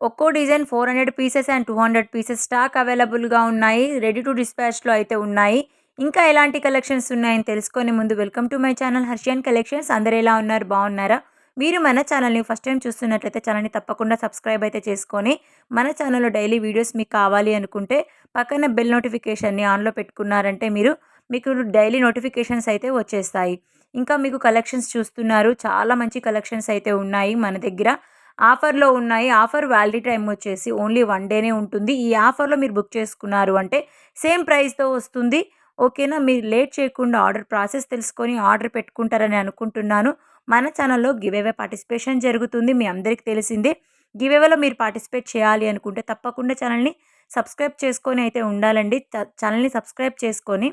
ఒక్కో design four hundred pieces and two hundred pieces stock అవైలబుల్గా ఉన్నాయి రెడీ టు డిస్పాచ్లో అయితే ఉన్నాయి. ఇంకా ఎలాంటి కలెక్షన్స్ ఉన్నాయని తెలుసుకొని ముందు welcome to my channel Harshian collections. అందరు ఎలా ఉన్నారు? బాగున్నారా? మీరు మన ఛానల్ని ఫస్ట్ టైం చూస్తున్నట్లయితే ఛానల్ని తప్పకుండా సబ్స్క్రైబ్ అయితే చేసుకొని మన ఛానల్లో డైలీ వీడియోస్ మీకు కావాలి అనుకుంటే పక్కన బెల్ నోటిఫికేషన్ని ఆన్లో పెట్టుకున్నారంటే మీరు మీకు డైలీ నోటిఫికేషన్స్ అయితే వచ్చేస్తాయి. ఇంకా మీకు కలెక్షన్స్ చూస్తున్నారు. చాలా మంచి కలెక్షన్స్ అయితే ఉన్నాయి మన దగ్గర. ఆఫర్లో ఉన్నాయి. ఆఫర్ వ్యాలిడీ టైం వచ్చేసి ఓన్లీ వన్ డేనే ఉంటుంది. ఈ ఆఫర్లో మీరు బుక్ చేసుకున్నారు అంటే సేమ్ ప్రైస్తో వస్తుంది. ఓకేనా? మీరు లేట్ చేయకుండా ఆర్డర్ ప్రాసెస్ తెలుసుకొని ఆర్డర్ పెట్టుకుంటారని అనుకుంటున్నాను. మన ఛానల్లో గివేవే పార్టిసిపేషన్ జరుగుతుంది. మీ అందరికీ తెలిసిందే. గివేవేలో మీరు పార్టిసిపేట్ చేయాలి అనుకుంటే తప్పకుండా ఛానల్ని సబ్స్క్రైబ్ చేసుకొని అయితే ఉండాలండి. ఛానల్ని సబ్స్క్రైబ్ చేసుకొని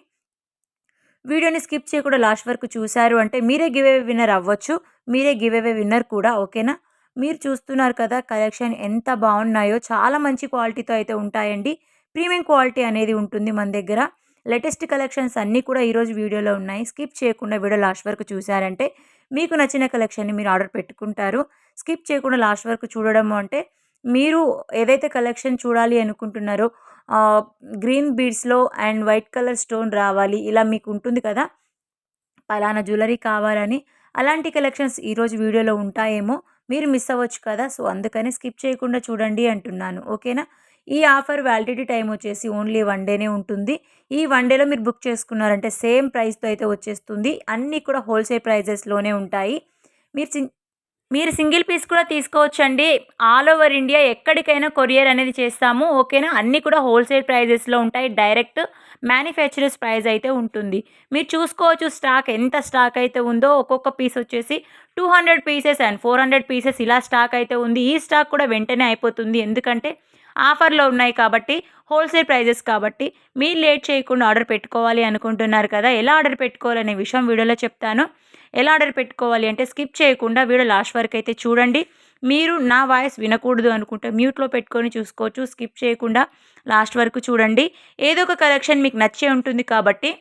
వీడియోని స్కిప్ చేయకుండా లాస్ట్ వరకు చూశారు అంటే మీరే గివేవే విన్నర్ అవ్వచ్చు. మీరే గివేవే విన్నర్ కూడా. ఓకేనా? మీరు చూస్తున్నారు కదా కలెక్షన్ ఎంత బాగున్నాయో చాలా మంచి క్వాలిటీతో అయితే ఉంటాయండి. ప్రీమియం క్వాలిటీ అనేది ఉంటుంది మన దగ్గర. లేటెస్ట్ కలెక్షన్స్ అన్నీ కూడా ఈరోజు వీడియోలో ఉన్నాయి. స్కిప్ చేయకుండా వీడియో లాస్ట్ వరకు చూసారంటే మీకు నచ్చిన కలెక్షన్ని మీరు ఆర్డర్ పెట్టుకుంటారు. స్కిప్ చేయకుండా లాస్ట్ వరకు చూడడం అంటే మీరు ఏదైతే కలెక్షన్ చూడాలి అనుకుంటున్నారో గ్రీన్ బీడ్స్లో అండ్ వైట్ కలర్ స్టోన్ రావాలి. ఇలా మీకు ఉంటుంది కదా పలానా జ్యువెలరీ కావాలని. అలాంటి కలెక్షన్స్ ఈరోజు వీడియోలో ఉంటాయేమో. మీరు మిస్ అవ్వచ్చు కదా. సో అందుకని స్కిప్ చేయకుండా చూడండి అంటున్నాను. ఓకేనా? ఈ ఆఫర్ వ్యాలిడిటీ టైం వచ్చేసి ఓన్లీ వన్ డేనే ఉంటుంది. ఈ వన్ డేలో మీరు బుక్ చేసుకున్నారంటే సేమ్ ప్రైస్తో అయితే వచ్చేస్తుంది. అన్నీ కూడా హోల్సేల్ ప్రైజెస్లోనే ఉంటాయి. మీరు మీరు సింగిల్ పీస్ కూడా తీసుకోవచ్చండి. ఆల్ ఓవర్ ఇండియా ఎక్కడికైనా కొరియర్ అనేది చేస్తాము. ఓకేనా? అన్నీ కూడా హోల్సేల్ ప్రైజెస్లో ఉంటాయి. డైరెక్ట్ మ్యానుఫ్యాక్చరర్స్ ప్రైస్ అయితే ఉంటుంది. మీరు చూసుకోవచ్చు స్టాక్ ఎంత స్టాక్ అయితే ఉందో. ఒక్కొక్క పీస్ వచ్చేసి two hundred pieces and four hundred pieces ఇలా స్టాక్ అయితే ఉంది. ఈ స్టాక్ కూడా వెంటనే అయిపోతుంది. ఎందుకంటే ఆఫర్లో ఉన్నాయి కాబట్టి హోల్సేల్ ప్రైజెస్ కాబట్టి మీరు లేట్ చేయకుండా ఆర్డర్ పెట్టుకోవాలి అనుకుంటున్నారు కదా ఎలా ఆర్డర్ పెట్టుకోవాలనే విషయం వీడియోలో చెప్తాను. ఎలా ఆర్డర్ పెట్టుకోవాలి అంటే స్కిప్ చేయకుండా వీడియో లాస్ట్ వరకు అయితే చూడండి. మీరు నా వాయిస్ వినకూడదు అనుకుంటే మ్యూట్లో పెట్టుకొని చూసుకోవచ్చు స్కిప్ చేయకుండా లాస్ట్ వరకు చూడండి. ఏదో ఒక కలెక్షన్ మీకు నచ్చే ఉంటుంది కాబట్టి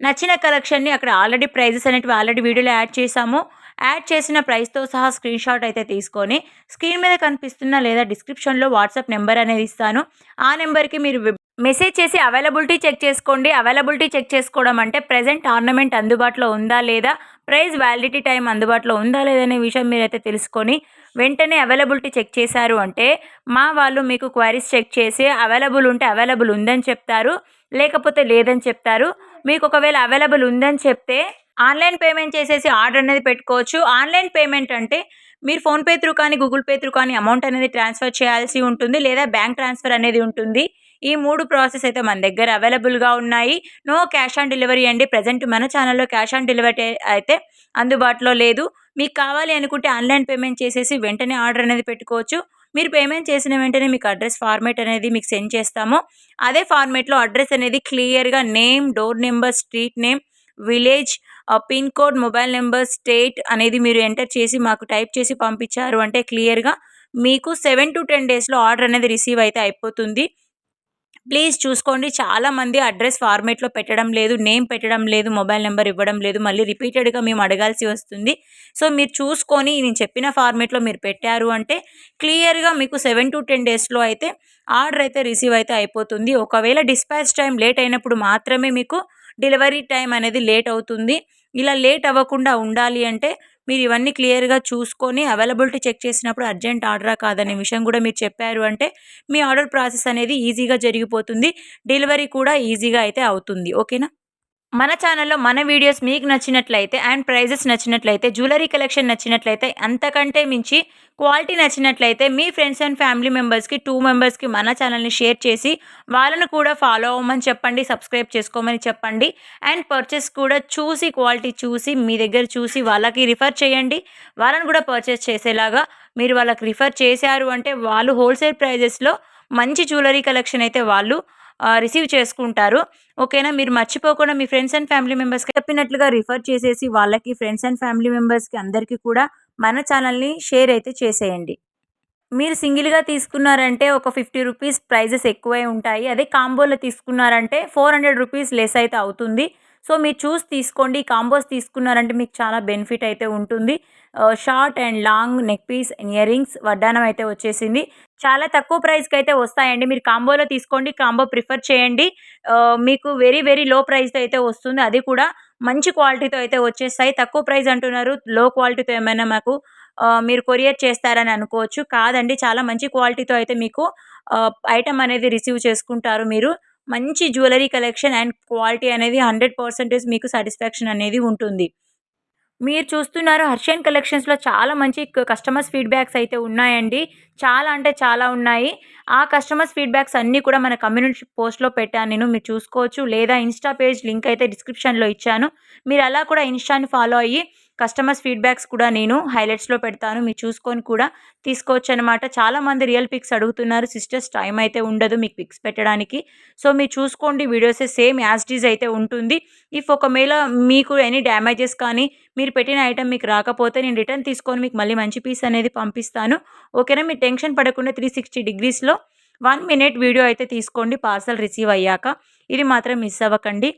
నచ్చిన కలెక్షన్ని అక్కడ ఆల్రెడీ ప్రైజెస్ అనేటివి ఆల్రెడీ వీడియోలో యాడ్ చేసాము యాడ్ చేసిన ప్రైస్తో సహా స్క్రీన్ షాట్ అయితే తీసుకొని స్క్రీన్ మీద కనిపిస్తున్న లేదా డిస్క్రిప్షన్లో వాట్సాప్ నెంబర్ అనేది ఇస్తాను. ఆ నెంబర్కి మీరు మెసేజ్ చేసి అవైలబిలిటీ చెక్ చేసుకోండి. అవైలబిలిటీ చెక్ చేసుకోవడం అంటే ప్రజెంట్ ఆర్నమెంట్ అందుబాటులో ఉందా లేదా ప్రైస్ వ్యాలిడిటీ టైం అందుబాటులో ఉందా లేదనే విషయం మీరైతే తెలుసుకొని వెంటనే అవైలబిలిటీ చెక్ చేశారు అంటే మా వాళ్ళు మీకు క్వైరీస్ చెక్ చేసి అవైలబుల్ ఉంటే అవైలబుల్ ఉందని చెప్తారు లేకపోతే లేదని చెప్తారు. మీకు ఒకవేళ అవైలబుల్ ఉందని చెప్తే ఆన్లైన్ పేమెంట్ చేసేసి ఆర్డర్ అనేది పెట్టుకోవచ్చు. ఆన్లైన్ పేమెంట్ అంటే మీరు ఫోన్పే త్రూ కానీ గూగుల్ పే త్రూ కానీ అమౌంట్ అనేది ట్రాన్స్ఫర్ చేయాల్సి ఉంటుంది లేదా బ్యాంక్ ట్రాన్స్ఫర్ అనేది ఉంటుంది. ఈ మూడు ప్రాసెస్ అయితే మన దగ్గర అవైలబుల్గా ఉన్నాయి. నో క్యాష్ ఆన్ డెలివరీ అండి. ప్రజెంట్ మన ఛానల్లో క్యాష్ ఆన్ డెలివరీ అయితే అందుబాటులో లేదు. మీకు కావాలి అనుకుంటే ఆన్లైన్ పేమెంట్ చేసేసి వెంటనే ఆర్డర్ అనేది పెట్టుకోవచ్చు. మీరు పేమెంట్ చేసిన వెంటనే మీకు అడ్రస్ ఫార్మేట్ అనేది మీకు సెండ్ చేస్తాము. అదే ఫార్మేట్లో అడ్రస్ అనేది క్లియర్గా name door number street name village pin code mobile number state అనేది మీరు ఎంటర్ చేసి మాకు టైప్ చేసి పంపించారు అంటే క్లియర్గా మీకు సెవెన్ టు టెన్ డేస్లో ఆర్డర్ అనేది రిసీవ్ అయితే అయిపోతుంది. ప్లీజ్ చూసుకోండి. చాలామంది అడ్రస్ ఫార్మేట్లో పెట్టడం లేదు నేమ్ పెట్టడం లేదు మొబైల్ నెంబర్ ఇవ్వడం లేదు మళ్ళీ రిపీటెడ్గా మేము అడగాల్సి వస్తుంది. సో మీరు చూసుకొని నేను చెప్పిన ఫార్మేట్లో మీరు పెట్టారు అంటే క్లియర్గా మీకు సెవెన్ టు టెన్ డేస్లో అయితే ఆర్డర్ అయితే రిసీవ్ అయితే అయిపోతుంది. ఒకవేళ డిస్పాచ్ టైం లేట్ అయినప్పుడు మాత్రమే మీకు డెలివరీ టైం అనేది లేట్ అవుతుంది. ఇలా లేట్ అవ్వకుండా ఉండాలి అంటే మీరు ఇవన్నీ క్లియర్గా చూసుకొని అవైలబిలిటీ చెక్ చేసినప్పుడు అర్జెంట్ ఆర్డరా కాదనే విషయం కూడా మీరు చెప్పారు అంటే మీ ఆర్డర్ ప్రాసెస్ అనేది ఈజీగా జరిగిపోతుంది. డెలివరీ కూడా ఈజీగా అయితే అవుతుంది. ఓకేనా? మన ఛానల్లో మన వీడియోస్ మీకు నచ్చినట్లయితే అండ్ ప్రైజెస్ నచ్చినట్లయితే జ్యువెలరీ కలెక్షన్ నచ్చినట్లయితే అంతకంటే మించి క్వాలిటీ నచ్చినట్లయితే మీ ఫ్రెండ్స్ అండ్ ఫ్యామిలీ మెంబర్స్కి టూ మెంబర్స్కి మన ఛానల్ని షేర్ చేసి వాళ్ళను కూడా ఫాలో అవ్వమని చెప్పండి సబ్స్క్రైబ్ చేసుకోమని చెప్పండి. అండ్ పర్చేస్ కూడా చూసి క్వాలిటీ చూసి మీ దగ్గర చూసి వాళ్ళకి రిఫర్ చేయండి. వాళ్ళని కూడా పర్చేస్ చేసేలాగా మీరు వాళ్ళకి రిఫర్ చేశారు అంటే వాళ్ళు హోల్సేల్ ప్రైజెస్లో మంచి జ్యువెలరీ కలెక్షన్ అయితే వాళ్ళు రిసీవ్ చేసుకుంటారు. ఓకేనా? మీరు మర్చిపోకుండా మీ ఫ్రెండ్స్ అండ్ ఫ్యామిలీ మెంబర్స్కి చెప్పినట్లుగా రిఫర్ చేసేసి వాళ్ళకి ఫ్రెండ్స్ అండ్ ఫ్యామిలీ మెంబర్స్కి అందరికీ కూడా మన ఛానల్ని షేర్ అయితే చేసేయండి. మీరు సింగిల్గా తీసుకున్నారంటే ఒక ఫిఫ్టీ రూపీస్ ప్రైజెస్ ఎక్కువై ఉంటాయి. అదే కాంబోలో తీసుకున్నారంటే ఫోర్ హండ్రెడ్ రూపీస్ లెస్ అయితే అవుతుంది. సో మీరు చూసి తీసుకోండి కాంబోస్ తీసుకున్నారంటే మీకు చాలా బెనిఫిట్ అయితే ఉంటుంది. Short and long neck piece ear rings వడ్డానం అయితే వచ్చేసింది. చాలా తక్కువ ప్రైస్కి అయితే వస్తాయండి. మీరు కాంబోలో తీసుకోండి కాంబో ప్రిఫర్ చేయండి. మీకు వెరీ వెరీ లో ప్రైస్తో అయితే వస్తుంది. అది కూడా మంచి క్వాలిటీతో అయితే వచ్చేస్తాయి. తక్కువ ప్రైస్ అంటున్నారు లో క్వాలిటీతో ఏమైనా మాకు మీరు కొరియర్ చేస్తారని అనుకోవచ్చు. కాదండి చాలా మంచి క్వాలిటీతో అయితే మీకు ఐటమ్ అనేది రిసీవ్ చేసుకుంటారు మీరు. మంచి జ్యువెలరీ కలెక్షన్ అండ్ క్వాలిటీ అనేది హండ్రెడ్ పర్సెంటేజ్ మీకు సాటిస్ఫాక్షన్ అనేది ఉంటుంది. మీరు చూస్తున్నారు హర్షియన్ కలెక్షన్స్లో చాలా మంచి కస్టమర్స్ ఫీడ్బ్యాక్స్ అయితే ఉన్నాయండి. చాలా అంటే చాలా ఉన్నాయి. ఆ కస్టమర్స్ ఫీడ్బ్యాక్స్ అన్నీ కూడా మన కమ్యూనిటీ పోస్ట్లో పెట్టాను నేను. మీరు చూసుకోవచ్చు. లేదా ఇన్స్టా పేజ్ లింక్ అయితే డిస్క్రిప్షన్లో ఇచ్చాను. మీరు అలా కూడా ఇన్స్టాని ఫాలో అయ్యి కస్టమర్స్ ఫీడ్బ్యాక్స్ కూడా నేను హైలైట్స్లో పెడతాను. మీరు చూసుకొని కూడా తీసుకోవచ్చు అనమాట చాలామంది రియల్ పిక్స్ అడుగుతున్నారు. సిస్టర్స్ టైం అయితే ఉండదు మీకు పిక్స్ పెట్టడానికి. సో మీరు చూసుకోండి. వీడియోస్ సేమ్ యాజ్ డీజ్ అయితే ఉంటుంది. ఇఫ్ ఒకవేళ మీకు ఎనీ డ్యామేజెస్ కానీ మీరు పెట్టిన ఐటమ్ మీకు రాకపోతే నేను రిటర్న్ తీసుకొని మీకు మళ్ళీ మంచి పీస్ అనేది పంపిస్తాను. ఓకేనా? మీరు టెన్షన్ పడకుండా త్రీ సిక్స్టీ డిగ్రీస్లో వన్ మినిట్ వీడియో అయితే తీసుకోండి. పార్సల్ రిసీవ్ అయ్యాక. ఇది మాత్రం మిస్ అవ్వకండి.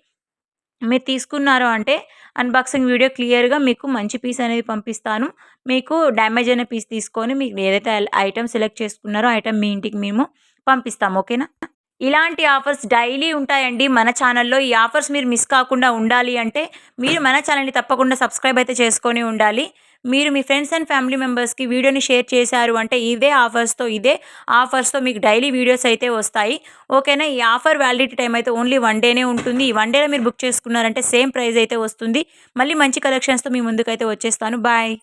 మీరు తీసుకున్నారు అంటే అన్బాక్సింగ్ వీడియో క్లియర్గా మీకు మంచి పీస్ అనేది పంపిస్తాను. మీకు డ్యామేజ్ అయిన పీస్ తీసుకొని మీకు ఏదైతే ఐటమ్ సెలెక్ట్ చేసుకున్నారో ఐటమ్ మీ ఇంటికి మేము పంపిస్తాము ఓకేనా ఇలాంటి ఆఫర్స్ డైలీ ఉంటాయండి మన ఛానల్లో ఈ ఆఫర్స్ మీరు మిస్ కాకుండా ఉండాలి అంటే మీరు మన ఛానల్ని తప్పకుండా సబ్స్క్రైబ్ అయితే చేసుకొని ఉండాలి. మీరు మీ ఫ్రెండ్స్ అండ్ ఫ్యామిలీ మెంబర్స్కి వీడియోని షేర్ చేశారు అంటే ఇదే ఆఫర్స్తో ఇదే ఆఫర్స్తో మీకు డైలీ వీడియోస్ అయితే వస్తాయి. ఓకేనా? ఈ ఆఫర్ వ్యాలిడిటీ టైం అయితే ఓన్లీ వన్ డేనే ఉంటుంది. ఈ వన్ డేలో మీరు బుక్ చేసుకున్నారంటే సేమ్ ప్రైస్ అయితే వస్తుంది. మళ్ళీ మంచి కలెక్షన్స్తో మీ ముందుకైతే వచ్చేస్తాను. బాయ్.